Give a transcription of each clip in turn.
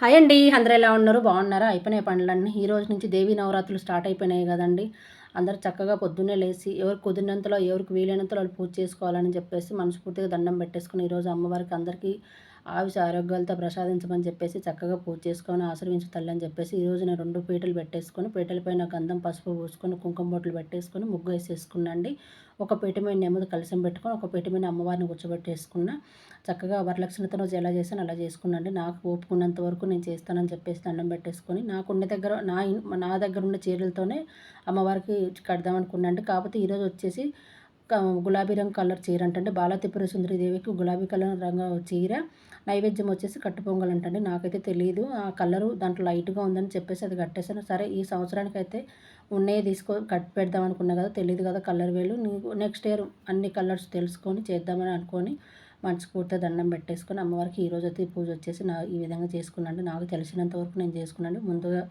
Hi అండి. అందరూ ఎలా ఉన్నారు? బాగున్నారా? అయిపోయినాయి పనులన్నీ ఈ రోజు నుంచి దేవీ నవరాత్రులు స్టార్ట్ అయిపోయినాయి కదండి. అందరు చక్కగా పొద్దున్నే లేచి ఎవరు కుదిరినంతలో ఎవరికి వీలైనంతలో వాళ్ళు పూజ చేసుకోవాలని చెప్పేసి మనస్ఫూర్తిగా దండం పెట్టేసుకుని ఈరోజు అమ్మవారికి అందరికీ ఆవిష ఆరోగ్యాలతో ప్రసాదించమని చెప్పేసి చక్కగా పూజ చేసుకొని ఆశ్రవించు తల్లి అని చెప్పేసి ఈ నేను రెండు పీటలు పెట్టేసుకొని పీటలపైన గంధం పసుపు పూసుకొని కుంకుమ బొట్లు పెట్టేసుకొని ముగ్గు వేసేసుకున్నాండి. ఒక పీట మీద నెమ్మది కలిసం పెట్టుకొని ఒక పీట మీద అమ్మవారిని కూర్చోబెట్టేసుకున్న చక్కగా వరలక్ష్మితో రోజు ఎలా చేసాను అలా చేసుకున్నాండి. నాకు ఓపుకున్నంత వరకు నేను చేస్తానని చెప్పేసి దండం పెట్టేసుకొని నాకున్న దగ్గర నా నా దగ్గర ఉన్న చీరలతోనే అమ్మవారికి కడదామనుకున్నాండి కాకపోతే ఈరోజు వచ్చేసి గులాబీ రంగు కలర్ చీర అంటే బాలత్రిపుర సుందరి దేవికి గులాబీ కలర్ రంగు చీర. నైవేద్యం వచ్చేసి కట్టుపొంగల్ అంటండి. నాకైతే తెలియదు ఆ కలరు దాంట్లో లైట్గా ఉందని చెప్పేసి అది కట్టేసాను సరే ఈ సంవత్సరానికి అయితే ఉన్నాయి తీసుకో కట్ పెడదాం అనుకున్నా కదా తెలియదు కదా కలర్ వేలు. నెక్స్ట్ ఇయర్ అన్ని కలర్స్ తెలుసుకొని చేద్దామని అనుకొని మనస్ఫూర్తిగా దండం పెట్టేసుకొని అమ్మవారికి ఈరోజు అయితే పూజ వచ్చేసి నా ఈ విధంగా చేసుకున్నాను. నాకు తెలిసినంత వరకు నేను చేసుకున్నాను. ముందుగా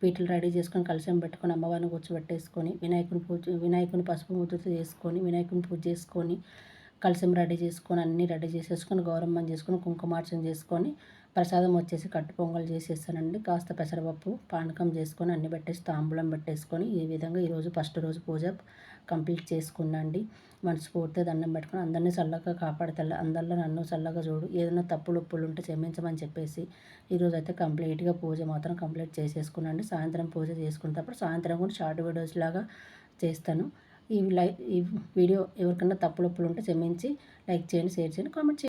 పీటలు రెడీ చేసుకొని కలిసం పెట్టుకొని అమ్మవారిని కూర్చోబెట్టేసుకొని వినాయకుని పూజ వినాయకుని పసుపు ముద్దతో చేసుకొని వినాయకుని పూజ చేసుకొని కలిసి రెడీ చేసుకొని అన్నీ రెడీ చేసేసుకొని గౌరమ్మని చేసుకొని కుంకుమార్చన చేసుకొని ప్రసాదం వచ్చేసి కట్టు పొంగల్ చేసేస్తానండి. కాస్త పెసరపప్పు పానకం చేసుకొని అన్ని పెట్టేసి తాంబూలం పెట్టేసుకొని ఈ విధంగా ఈరోజు ఫస్ట్ రోజు పూజ కంప్లీట్ చేసుకున్నాండి. మనస్ఫూర్తిగా దండం పెట్టుకొని అందరినీ చల్లగా కాపాడతల్లి అందరిలో నన్ను చల్లగా చూడు ఏదైనా తప్పులు ఉప్పులు ఉంటే క్షమించమని చెప్పేసి ఈరోజు అయితే కంప్లీట్గా పూజ మాత్రం కంప్లీట్ చేసేసుకున్నాండి. సాయంత్రం పూజ చేసుకున్నప్పుడు సాయంత్రం కూడా షార్ట్ వీడియోస్ లాగా చేస్తాను. ఈ లైక్ ఈ వీడియో ఎవరికన్నా తప్పులు ఉంటే క్షమించి లైక్ చేయండి షేర్ చేయండి కామెంట్ చేయండి.